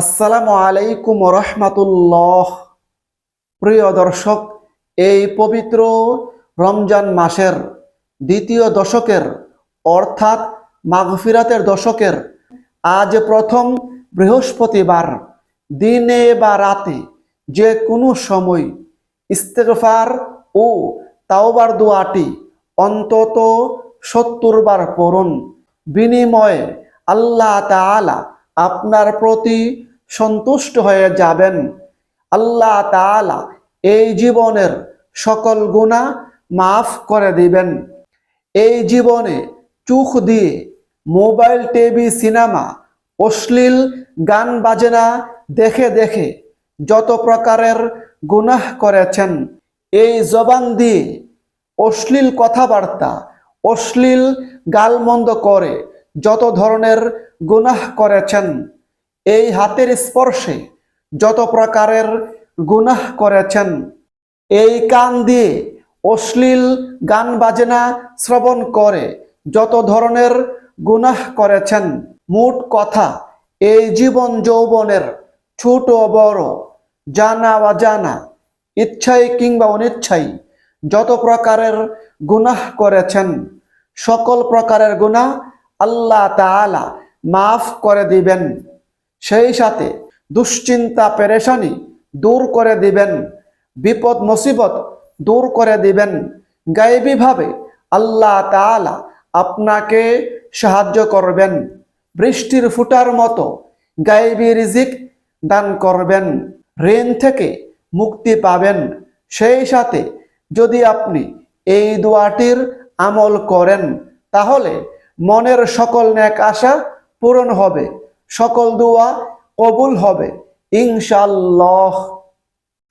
আসসালামু আলাইকুম রহমাতুল্লাহ। প্রিয় দর্শক, এই পবিত্র রমজান মাসের দ্বিতীয় দশকের, অর্থাৎ মাগফিরাতের দশকের আজ প্রথম বৃহস্পতিবার, দিনে বা রাতে যে কোনো সময় ইস্তেগফার ও তাওবার দোয়াটি অন্তত সত্তর বার পড়ুন। বিনিময়ে আল্লাহ তাআলা আপনার প্রতি সন্তুষ্ট হয়ে যাবেন। আল্লাহ তাআলা এই জীবনের সকল গুণা মাফ করে দিবেন। এই জীবনে চোখ দিয়ে মোবাইল, টিভি, সিনেমা, অশ্লীল গান, বাজনা দেখে দেখে যত প্রকারের গুনাহ করেছেন, এই জবান দিয়ে অশ্লীল কথাবার্তা, অশ্লীল গালমন্দ করে যত ধরনের গুনাহ করেছেন এই হাতের স্পর্শে যত প্রকারের গুনাহ করেছেন, এই কান দিয়ে অশ্লীল গান বাজনা শ্রবণ করে যত ধরনের গুনাহ করেছেন, মোট কথা এই জীবন যৌবনের ছোট বড় জানা বা জানা ইচ্ছাই কিংবা অনিচ্ছাই যত প্রকারের গুনাহ করেছেন, সকল প্রকারের গুনাহ আল্লাহ তাআলা মাফ করে দিবেন। সেই সাথে দুশ্চিন্তা, পেরেশানি দূর করে দিবেন, বিপদ, মুসিবত দূর করে দিবেন। গায়েবীভাবে আল্লাহ তাআলা আপনাকে সাহায্য করবেন, বৃষ্টির ফুটার মতো গায়েবী রিজিক দান করবেন, ঋণ থেকে মুক্তি পাবেন। সেই সাথে যদি আপনি এই দোয়াটির আমল করেন, তাহলে মনের সকল ন্যাক আশা পূরণ হবে। সকল দোয়া কবুল হবে। ইনশাল্লাহ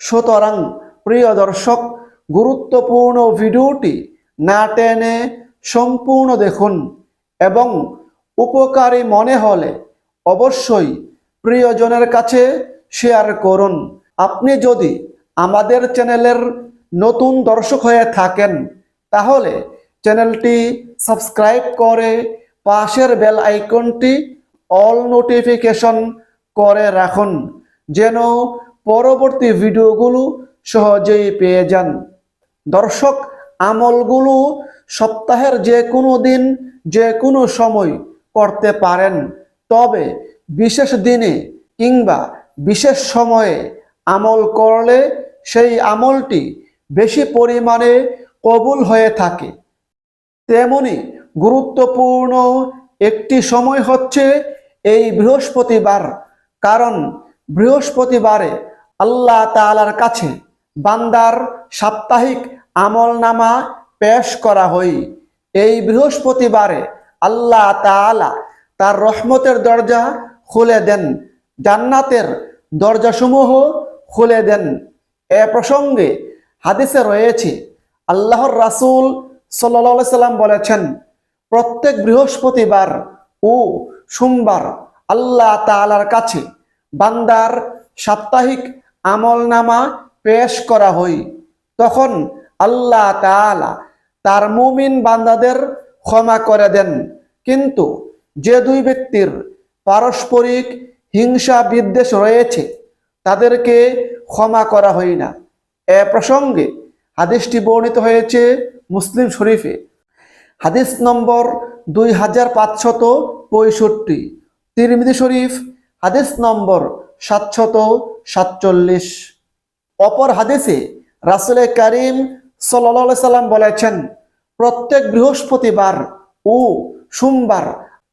সুতরাং, প্রিয় দর্শক, গুরুত্বপূর্ণ ভিডিওটি না টেনে সম্পূর্ণ দেখুন এবং উপকারী মনে হলে অবশ্যই প্রিয়জনের কাছে শেয়ার করুন। আপনি যদি আমাদের চ্যানেলের নতুন দর্শক হয়ে থাকেন, তাহলে চ্যানেলটি সাবস্ক্রাইব করে পাশের বেল আইকনটি অল নোটিফিকেশন করে রাখুন। যেন পরবর্তী ভিডিওগুলো সহজেই পেয়ে যান। দর্শক, আমলগুলো সপ্তাহের যে কোনো দিন যে কোনো সময় করতে পারেন। তবে বিশেষ দিনে কিংবা বিশেষ সময়ে আমল করলে সেই আমলটি বেশি পরিমাণে কবুল হয়ে থাকে। তেমনি গুরুত্বপূর্ণ একটি সময় হচ্ছে এই বৃহস্পতিবার, কারণ বৃহস্পতিবারে আল্লাহ তাআলার কাছে বান্দার সাপ্তাহিক আমলনামা পেশ করা হয়। এই বৃহস্পতিবারে আল্লাহ তাআলা তার রহমতের দরজা খুলে দেন, জান্নাতের দরজাসমূহ খুলে দেন। এ প্রসঙ্গে হাদিসে রয়েছে, আল্লাহর রাসূল সাল্লাল্লাহু সাল্লাম বলেছেন, প্রত্যেক বৃহস্পতিবার ও সোমবার আল্লাহ তাআলার কাছে বান্দার সাপ্তাহিক আমলনামা পেশ করা হয়। তখন আল্লাহ তাআলা তার মুমিন বান্দাদের ক্ষমা করে দেন। কিন্তু যে দুই ব্যক্তির পারস্পরিক হিংসা বিদ্বেষ রয়েছে, তাদেরকে ক্ষমা করা হয় না। এ প্রসঙ্গে হাদিসটি বর্ণিত হয়েছে মুসলিম শরীফে। হাদিস নম্বর দুই হাজার পাঁচশত পঁয়ষট্টি। তিরমিদি শরীফ, হাদিস নম্বর সাতশত সাতচল্লিশ। অপর হাদিসে রাসুল করিম সাল্লা সাল্লাম বলেছেন, প্রত্যেক বৃহস্পতিবার ও সোমবার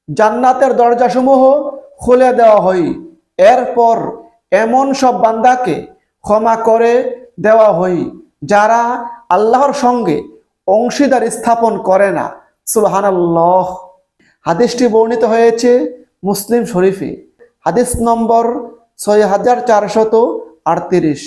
জান্নাতের দরজাসমূহ খুলে দেওয়া হয়। এরপর এমন সব বান্দাকে ক্ষমা করে দেওয়া হয় যারা আল্লাহর সঙ্গে অংশীদার স্থাপন করে না। সুবহানাল্লাহ। হাদিসটি বর্ণিত হয়েছে মুসলিম শরীফে। হাদিস নম্বর ছয় হাজার চারশত আটত্রিশ।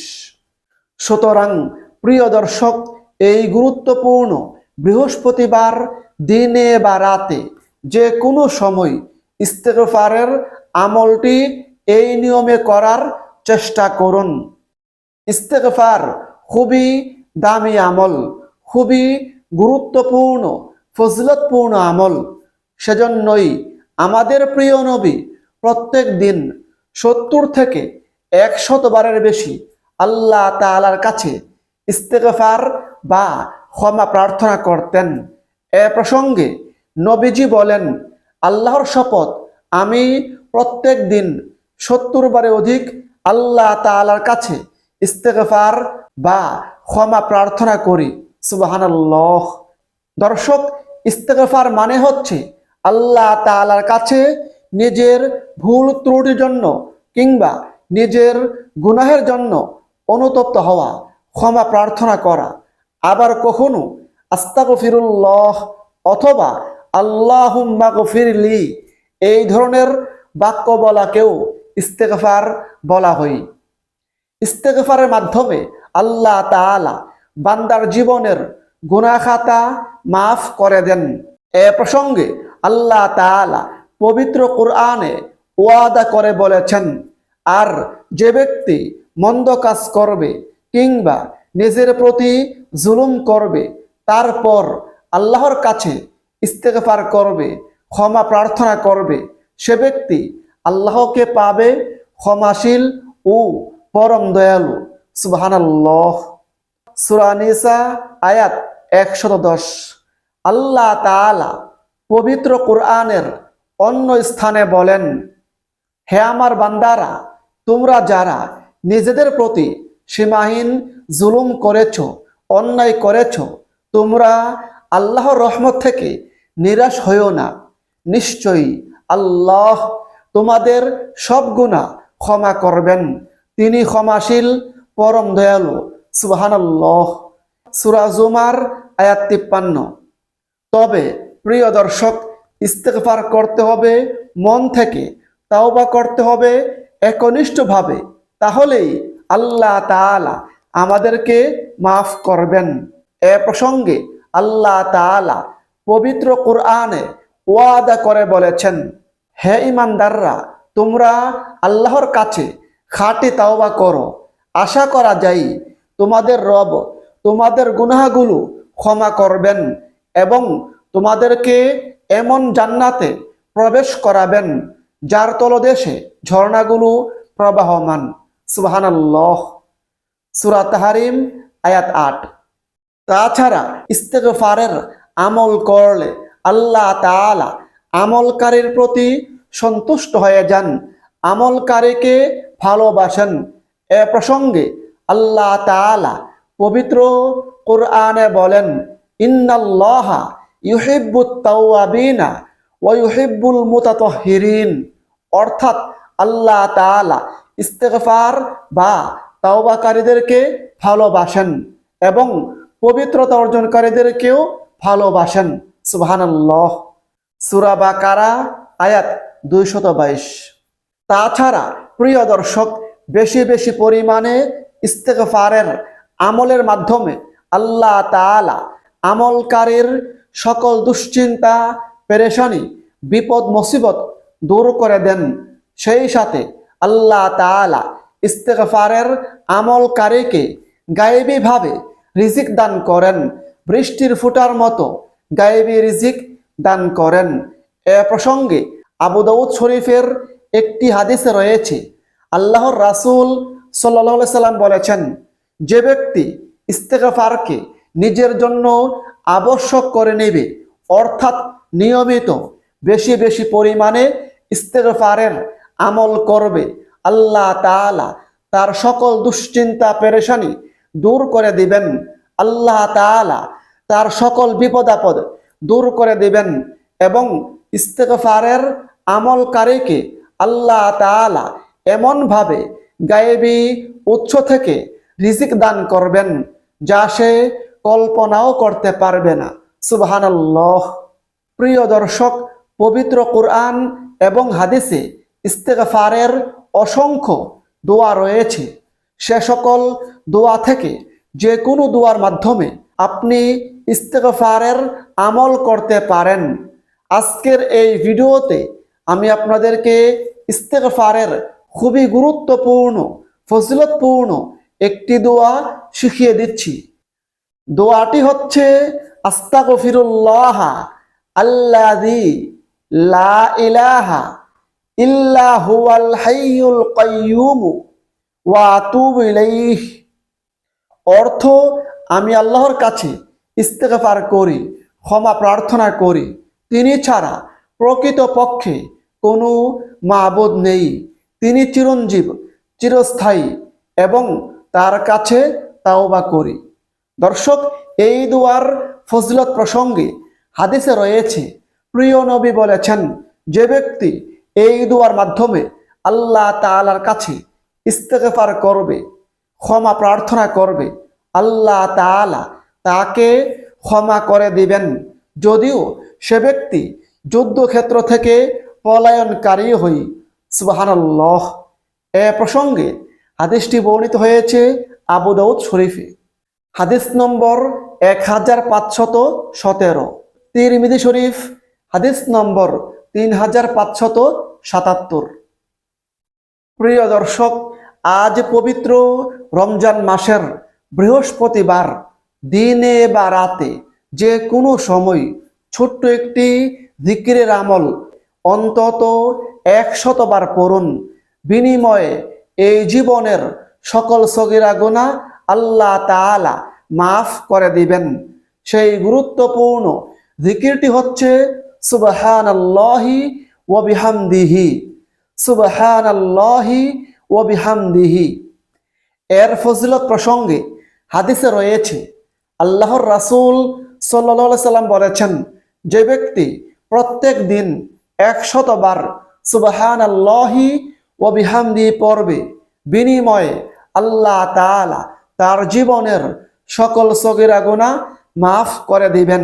সুতরাং, প্রিয় দর্শক, এই গুরুত্বপূর্ণ বৃহস্পতিবার দিনে বা রাতে যে কোনো সময় ইস্তেগফারের আমলটি এই নিয়মে করার চেষ্টা করুন। ইস্তেগফার খুবই দামি আমল, খুবই গুরুত্বপূর্ণ ফজিলতপূর্ণ আমল। সেজন্যই আমাদের প্রিয় নবী প্রত্যেক দিন সত্তর থেকে একশত বারের বেশি আল্লাহ তাআলার কাছে ইস্তেগফার বা ক্ষমা প্রার্থনা করতেন। এ প্রসঙ্গে নবীজি বলেন, আল্লাহর শপথ আমি প্রত্যেক দিন সত্তর বারে অধিক আল্লাহ তাআলার কাছে ইস্তেগফার বা ক্ষমা প্রার্থনা করি। সুবহানাল্লাহ। দর্শক ইস্তেগফার মানে হচ্ছে আল্লাহ তাআলার কাছে নিজের ভুল ত্রুটির জন্য কিংবা নিজের গুনাহের জন্য অনুতপ্ত হওয়া, ক্ষমা প্রার্থনা করা। আবার কখনো আস্তাগফিরুল্লাহ অথবা আল্লাহুম্মা গফিরলি এই ধরনের বাক্য বলাকেও ইস্তেগফার বলা হয়। ইস্তেগফারের মাধ্যমে আল্লাহ তাআলা বান্দার জীবনের গুনাখাতা মাফ করে দেন। এ প্রসঙ্গে আল্লাহ তাআলা পবিত্র কোরআনে ওয়াদা করে বলেছেন, আর যে ব্যক্তি মন্দ কাজ করবে কিংবা নিজের প্রতি জুলুম করবে, তারপর আল্লাহর কাছে ইস্তেগফার করবে, ক্ষমা প্রার্থনা করবে, সে ব্যক্তি আল্লাহকে পাবে ক্ষমাশীল ও পরম দয়ালু। সুবহানাল্লাহ। সুরানিসা আয়াত একশত দশ। আল্লাহ তাআলা পবিত্র কোরআনের অন্য স্থানে বলেন, হে আমার বান্দারা, তোমরা যারা নিজেদের প্রতি সীমাহীন জুলুম করেছ, অন্যায় করেছ, তোমরা আল্লাহর রহমত থেকে নিরাশ হইও না। নিশ্চয়ই আল্লাহ তোমাদের সব গুণা ক্ষমা করবেন। তিনি ক্ষমাশীল, পরম দয়ালু। সূরা জুমার আয়াত তিপ্পান্ন। তবে প্রিয় দর্শক, ইস্তেগফার করতে হবে মন থেকে, তাওবা করতে হবে একনিষ্ঠভাবে। তাহলেই আল্লাহ তাআলা আমাদেরকে মাফ করবেন। এ প্রসঙ্গে আল্লাহ তাআলা পবিত্র কোরআনে ওয়াদা করে বলেছেন, হে ইমানদাররা তোমরা আল্লাহর কাছে খাঁটি তাওবা করো। আশা করা যায় তোমাদের রব তোমাদের গুনাহগুলো ক্ষমা করবেন এবং তোমাদেরকে এমন জান্নাতে প্রবেশ করাবেন, যার তলদেশে ঝর্ণাগুলো প্রবাহমান। সুবহানাল্লাহ। সূরা তাহারিম, আয়াত আট। তাছাড়া ইস্তেগফারের আমল করলে আল্লাহ তাআলা আমলকারীর প্রতি সন্তুষ্ট হয়ে যান, আমলকারীকে ভালোবাসেন। এ প্রসঙ্গে আল্লাহ তাআলা পবিত্র কোরআনে বলেন, ইন্নাল্লাহা ইউহিব্বুত তাওয়াবিনা ওয়া ইউহিব্বুল মুতাতাহহিরিন অর্থাৎ আল্লাহ তাআলা ইস্তেগফার বা তাওবাকারীদেরকে ভালোবাসেন এবং পবিত্রতা অর্জনকারীদেরকেও ভালোবাসেন। সুবহানাল্লাহ। সূরা বাকারা, আয়াত দুইশত বাইশ। তাছাড়া প্রিয় দর্শক, বেশি বেশি পরিমাণে ইস্তেগফারের আমলের মাধ্যমে আল্লাহ তাআলা আমলকারীর সকল দুশ্চিন্তা, পেরেশানি, বিপদ, মুসিবত দূর করে দেন। সেই সাথে আল্লাহ তাআলা ইস্তেগফারের আমলকারীকে গায়েবীভাবে রিজিক দান করেন। বৃষ্টির ফুটার মতো গায়েবী রিজিক দান করেন। এ প্রসঙ্গে আবু দাউদ শরীফের একটি হাদিসে রয়েছে, আল্লাহর রাসূল সাল্লাল্লাহু সাল্লাম বলেছেন যে ব্যক্তি ইস্তেগফারকে নিজের জন্য আবশ্যক করে নেবে, অর্থাৎ নিয়মিত বেশি বেশি পরিমাণে ইস্তেগফারের আমল করবে, আল্লাহ তাআলা তার সকল দুশ্চিন্তা, পেরেশানি দূর করে দিবেন। আল্লাহ তাআলা তার সকল বিপদ আপদ দূর করে দিবেন এবং ইস্তেগফারের আমলকারীকে আল্লাহ তাআলা এমনভাবে গায়েবী উৎস থেকে রিজিক দান করবেন, যা সে কল্পনাও করতে পারবে না। সুবহানাল্লাহ। প্রিয় দর্শক, পবিত্র কোরআন এবং হাদিসে ইস্তেগফারের অসংখ্য দোয়া রয়েছে। সে সকল দোয়া থেকে যে কোনো দোয়ার মাধ্যমে আপনি ইস্তেগফারের আমল করতে পারেন। আজকের এই ভিডিওতে আমি আপনাদেরকে ইস্তেগফারের খুবই গুরুত্বপূর্ণ, ফজিলতপূর্ণ একটি দোয়া শিখিয়ে দিচ্ছি। দোয়াটি হচ্ছে, আস্তাগফিরুল্লাহ আল্লাযী লা ইলাহা ইল্লা হুয়াল হাইয়ুল কাইয়ুম ওয়া আতুবু ইলাইহ। অর্থ, আমি আল্লাহর কাছে ইস্তেগফার করি, ক্ষমা প্রার্থনা করি। তিনি ছাড়া প্রকৃত পক্ষে কোনো মাবুদ নেই। তিনি চিরঞ্জীব, চিরস্থায়ী এবং তার কাছে তাওবা করি। দর্শক, এই দুয়ার ফজলত প্রসঙ্গে হাদিসে রয়েছে, প্রিয় নবী বলেছেন, যে ব্যক্তি এই দুয়ার মাধ্যমে আল্লাহ তাআলার কাছে ইস্তেগফার করবে, ক্ষমা প্রার্থনা করবে, আল্লাহ তাআলা তাকে ক্ষমা করে দিবেন। যদিও সে ব্যক্তি যুদ্ধক্ষেত্র থেকে পলায়নকারী হই, সুবহানাল্লাহ। এ প্রসঙ্গে হাদিসটি বর্ণিত হয়েছে আবু দাউদ শরীফে। হাদিস নম্বর এক হাজার পাঁচশত সতেরো। তিরমিদি শরীফ, হাদিস নম্বর তিন হাজার পাঁচশত সাতাত্তর। প্রিয় দর্শক, আজ পবিত্র রমজান মাসের বৃহস্পতিবার, দিনে বা রাতে যে কোনো সময় ছোট্ট একটি জিকিরের আমল অন্তত একশতবার পড়ুন। বিনিময়ে এই জীবনের সকল সগিরা গুণা আল্লাহ তাআলা মাফ করে দিবেন। সেই গুরুত্বপূর্ণ জিকিরটি হচ্ছে সুবহানাল্লাহি ওয়া বিহামদিহি, সুবহানাল্লাহি ওয়া বিহামদিহি। এর ফজিলত প্রসঙ্গে হাদিসে রয়েছে, আল্লাহর রাসূল সাল্লাল্লাহু সাল্লাম বলেছেন, যে ব্যক্তি প্রত্যেক দিন একশতবার সুবহান আল্লাহি ও বিহামদি পড়বে বিনিময়ে আল্লাহ তাআলা তার জীবনের সকল সগিরা গুনাহ মাফ করে দিবেন।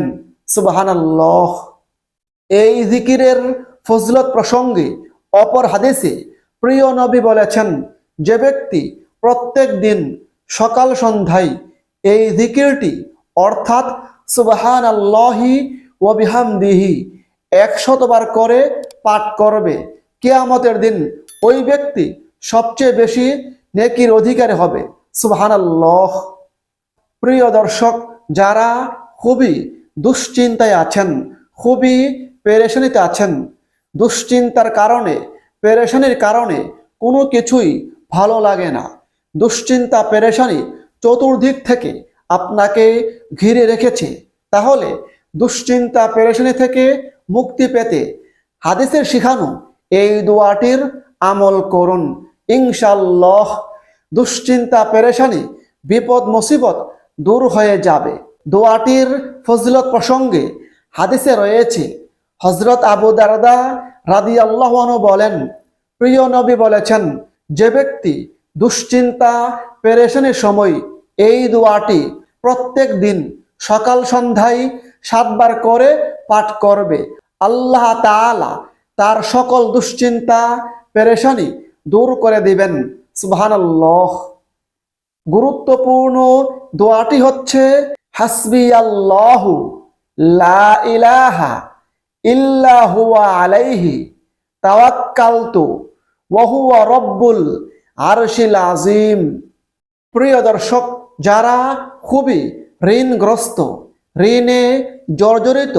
সুবহান এই জিকিরের ফজলত প্রসঙ্গে অপর হাদিসে প্রিয় নবী বলেছেন যে ব্যক্তি প্রত্যেক দিন সকাল সন্ধ্যায় এই জিকিরটি, অর্থাৎ সুবহান আল্লাহি ও বিহামদিহি একশতবার করে পাঠ করবে। কেয়ামতের দিন ওই ব্যক্তি সবচেয়ে বেশি নেকির অধিকারী হবে। সুবহান আল্লাহ প্রিয় দর্শক, যারা খুবই দুশ্চিন্তায় আছেন, খুবই পেরেশানিতে আছেন, দুশ্চিন্তার কারণে, পেরেশানির কারণে কোনো কিছুই ভালো লাগে না। দুশ্চিন্তা, পেরেশানি চতুর্দিক থেকে আপনাকে ঘিরে রেখেছে। তাহলে দুশ্চিন্তা, পেরেশানি থেকে মুক্তি পেতে হাদিসের শিখানো এই দোয়াটির আমল করুন। ইনশাল্লাহ দুশ্চিন্তা, পেরেশানি, বিপদ, মুসিবত দূর হয়ে যাবে। দোয়াটির ফজলত প্রসঙ্গে হাদিসে রয়েছে হজরত আবু দারদা রাদি আল্লাহনু বলেন, প্রিয় নবী বলেছেন, যে ব্যক্তি দুশ্চিন্তা, পেরেশানির সময় এই দোয়াটি প্রত্যেক দিন সকাল সন্ধ্যায় সাতবার করে পাঠ করবে। আল্লাহ তাআলা তার সকল দুশ্চিন্তা পেরেশানি দূর করে দিবেন। সুবহানাল্লাহ। গুরুত্বপূর্ণ দোয়াটি হচ্ছে হাসবি আল্লাহু লা ইলাহা ইল্লা আলাইহি তাওয়াক্কালতু ওয়া হুয়া রব্বুল আরশিল আজিম প্রিয় দর্শক, যারা খুবই ঋণগ্রস্ত, ঋণে জর্জরিত,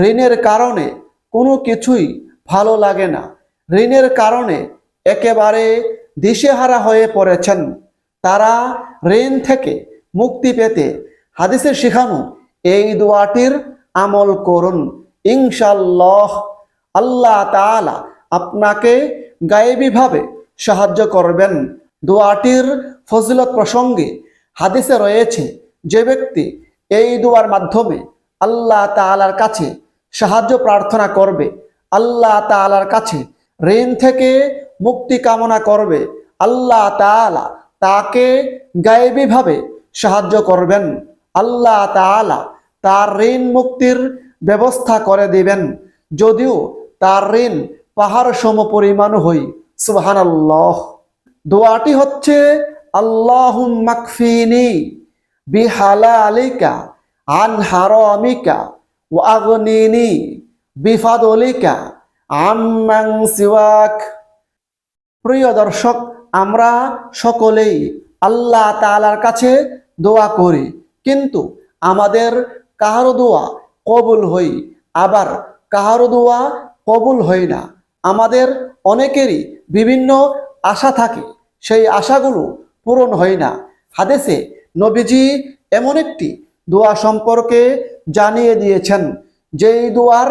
ঋণের কারণে কোনো কিছুই ভালো লাগে না ঋণের কারণে একেবারে দিশেহারা হয়ে পড়েছেন। তারা ঋণ থেকে মুক্তি পেতে হাদিসের শিখানো এই দোয়াটির আমল করুন। ইনশাল্লাহ আল্লাহ তাআলা আপনাকে গায়েবীভাবে সাহায্য করবেন। দোয়াটির ফজিলত প্রসঙ্গে হাদিসে রয়েছে, যে ব্যক্তি এই দোয়ার মাধ্যমে আল্লাহ তাআলার কাছে সাহায্য প্রার্থনা করবে, আল্লাহ তাআলার কাছে ঋণ থেকে মুক্তি কামনা করবে। আল্লাহ তাআলা তাকে গায়েবীভাবে সাহায্য করবেন। আল্লাহ তাআলা তার ঋণ মুক্তির ব্যবস্থা করে দিবেন। যদিও তার ঋণ পাহাড় সম পরিমাণ হই। সুবহানাল্লাহ। দোয়াটি হচ্ছে আল্লাহ মাকফিনি বিহালালিকা, আন হারামিকা ও আগনিনি বিফাদলিকা সিওয়াক। প্রিয় দর্শক, আমরা সকলেই আল্লাহ তালার কাছে দোয়া করি, কিন্তু আমাদের কাহারো দোয়া কবুল হই, আবার কাহারো দোয়া কবুল হই না। আমাদের অনেকেরই বিভিন্ন আশা থাকে, সেই আশাগুলো পূরণ হয় না। হাদেসে নবীজি এমন একটি দোয়া সম্পর্কে জানিয়ে দিয়েছেন, যেই দোয়ার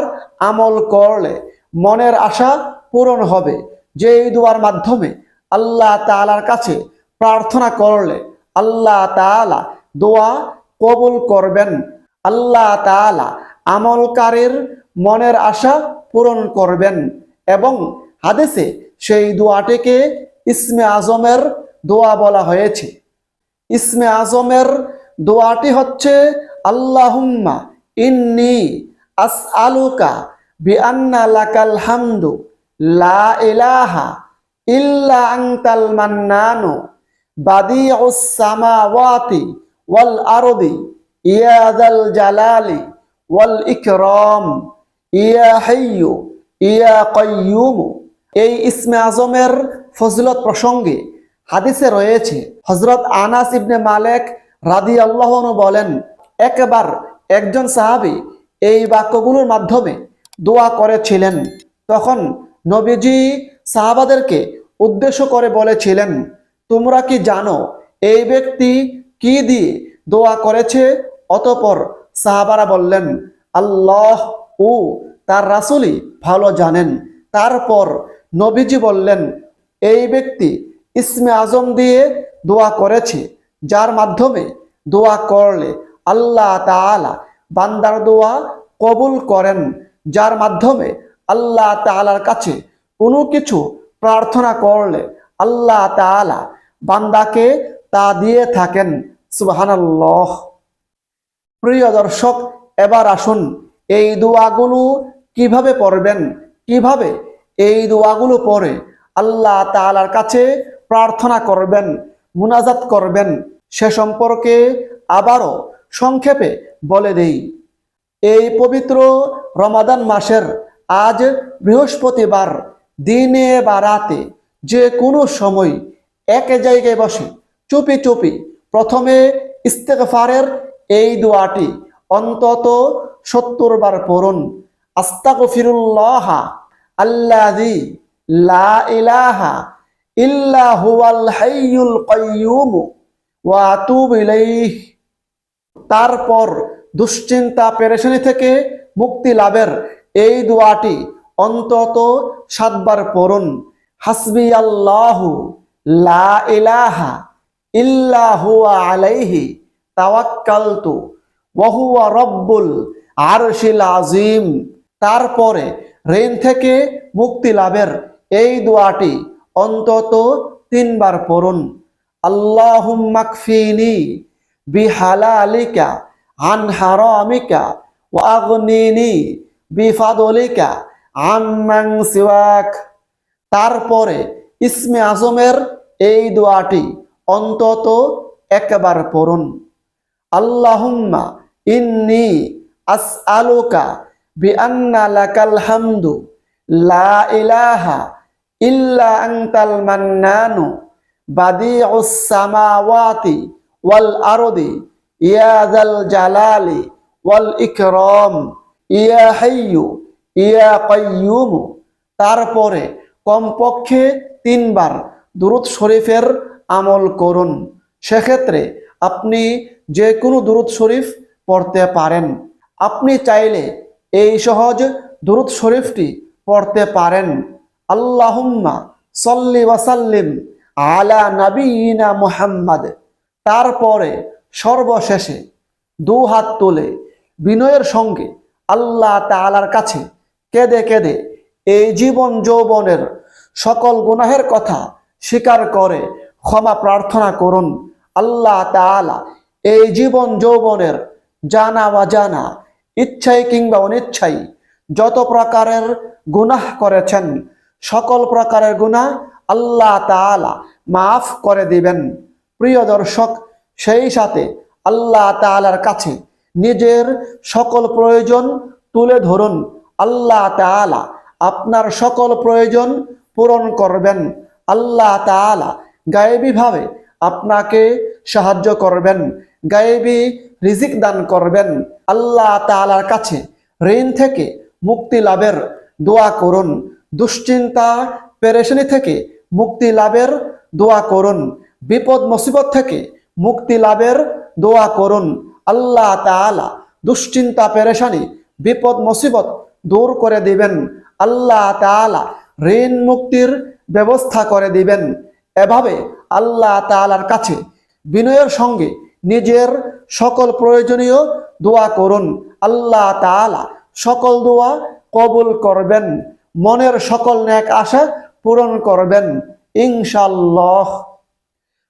আমল করলে মনের আশা পূরণ হবে। যেই দোয়ার মাধ্যমে আল্লাহ তাআলার কাছে প্রার্থনা করলে আল্লাহ তাআলা দোয়া কবুল করবেন। আল্লাহ তাআলা আমলকারীর মনের আশা পূরণ করবেন এবং হাদিসে সেই দোয়াটিকে ইসমে আজমের দোয়া বলা হয়েছে। ইসমে আজমের দোয়াটি হচ্ছে, আল্লাহুম্মা ইন্নি আস আলুকা বিআন্না লাকাল হামদু, লা ইলাহা ইল্লা আনতাল মান্নানু, বাদিউস সামাওয়াতি ওয়াল আরদি, ইয়া যাল জালালি ওয়াল ইকরাম, ইয়া হাইয়ু, ইয়া কাইয়ুম। এই ইসমে আজমের ফজলত প্রসঙ্গে হাদিসে রয়েছে হজরত আনাস ইবনে মালেক রাদি আল্লাহনু বলেন, একবার একজন সাহাবী এই বাক্যগুলোর মাধ্যমে দোয়া করেছিলেন। তখন নবীজি সাহাবাদেরকে উদ্দেশ্য করে বলেছিলেন, তোমরা কি জানো এই ব্যক্তি কি দিয়ে দোয়া করেছে? অতপর সাহাবারা বললেন, আল্লাহ ও তার রাসুলই ভালো জানেন। তারপর নবীজি বললেন, এই ব্যক্তি ইসমে আজম দিয়ে দোয়া করেছে, যার মাধ্যমে দোয়া করলে আল্লাহ তাআলা বান্দার দোয়া কবুল করেন। যার মাধ্যমে আল্লাহ তাআলার কাছে কোনো কিছু প্রার্থনা করলে আল্লাহ তাআলা বান্দাকে তা দিয়ে থাকেন। সুবহানাল্লাহ। প্রিয় দর্শক, এবার আসুন এই দোয়াগুলো কীভাবে পড়বেন, কীভাবে এই দোয়াগুলো পড়ে আল্লাহ তাআলার কাছে প্রার্থনা করবেন, মুনাজাত করবেন, সে সম্পর্কে আবারও সংক্ষেপে বলে দেই। এই পবিত্র রমাদান মাসের আজ বৃহস্পতিবার, দিনে বা রাতে যে কোনো সময় এক জায়গায় বসে চুপি চুপি প্রথমে ইস্তেগফারের এই দোয়াটি অন্তত সত্তর বার পড়ুন। আস্তাগফিরুল্লাহ আল্লাযী লা ইলাহা ইল্লা হুয়াল তারপর দুশ্চিন্তা পেরেশানি থেকে মুক্তি লাভের এই দোয়াটি অন্তত সাতবার পড়ুন। হাসবি আল্লাহু লা ইলাহা ইল্লা হুয়া আলাইহি তাওয়াক্কালতু ওয়া হুয়া রব্বুল আরশিল আজিম তারপরে ঋণ থেকে মুক্তি লাভের এই দোয়াটি অন্তত তিনবার পড়ুন। আল্লাহুম্মাকফিনি বিহালালিকা আন হারামিকা বিফাদলিকা আম্মান সিওয়াক। তারপরে ইসমে আজমের এই দোয়াটি অন্তত একবার পড়ুন। আল্লাহুম্মা ইন্নি আসআলুকা বিআন্না লাকাল হামদু লা ইলাহা ইল্লা আনতাল মান্নানু বাদিউস সামাওয়াতি ওয়াল আরদি ইয়া যাল জালালি ওয়াল ইকরাম, ইয়া হাইয়ু, ইয়া তারপরে কমপক্ষে তিনবার দুরুদ শরীফের আমল করুন। সেক্ষেত্রে আপনি যে কোনো দুরুদ শরীফ পড়তে পারেন। আপনি চাইলে এই সহজ দুরুদ শরীফটি পড়তে পারেন। আল্লাহুম্মা সল্লি ওয়াসাল্লিম আলা নবীনা মুহাম্মদ। তারপরে সর্বশেষে দু হাত তুলে বিনয়ের সঙ্গে আল্লাহ তাআলার কাছে কেঁদে কেঁদে এই জীবন যৌবনের সকল গুনাহের কথা স্বীকার করে ক্ষমা প্রার্থনা করুন। আল্লাহ তাআলা এই জীবন যৌবনের জানা বা জানা ইচ্ছাই কিংবা অনিচ্ছাই যত প্রকারের গুনাহ করেছেন, সকল প্রকারের গুনাহ আল্লাহ তাআলা মাফ করে দিবেন। প্রিয় দর্শক সেই সাথে আল্লাহ তাআলার কাছে নিজের সকল প্রয়োজন তুলে ধরুন। আল্লাহ তাআলা আপনার সকল প্রয়োজন পূরণ করবেন। আল্লাহ তাআলা গায়েবীভাবে আপনাকে সাহায্য করবেন, গায়েবী রিজিক দান করবেন। আল্লাহ তাআলার কাছে ঋণ থেকে মুক্তি লাভের দোয়া করুন। দুশ্চিন্তা, পেরেশানি থেকে মুক্তি লাভের দোয়া করুন। বিপদ মুসিবত থেকে মুক্তি লাভের দোয়া করুন। আল্লাহ তাআলা দুশ্চিন্তা, পেরেশানি, বিপদ, মুসিবত দূর করে দিবেন। আল্লাহ তাআলা ঋণ মুক্তির ব্যবস্থা করে দিবেন। এভাবে আল্লাহ তাআলার কাছে বিনয়ের সঙ্গে নিজের সকল প্রয়োজনীয় দোয়া করুন। আল্লাহ তাআলা সকল দোয়া কবুল করবেন। মনের সকল ন্যাক আশা পূরণ করবেন। ইনশাল্লাহ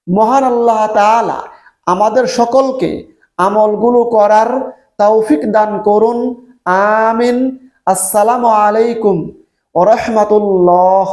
মহান আল্লাহ তালা আমাদের সকলকে আমলগুলো করার তৌফিক দান করুন। আমিন। আসসালামু আলাইকুম ওরহমতুল্লাহ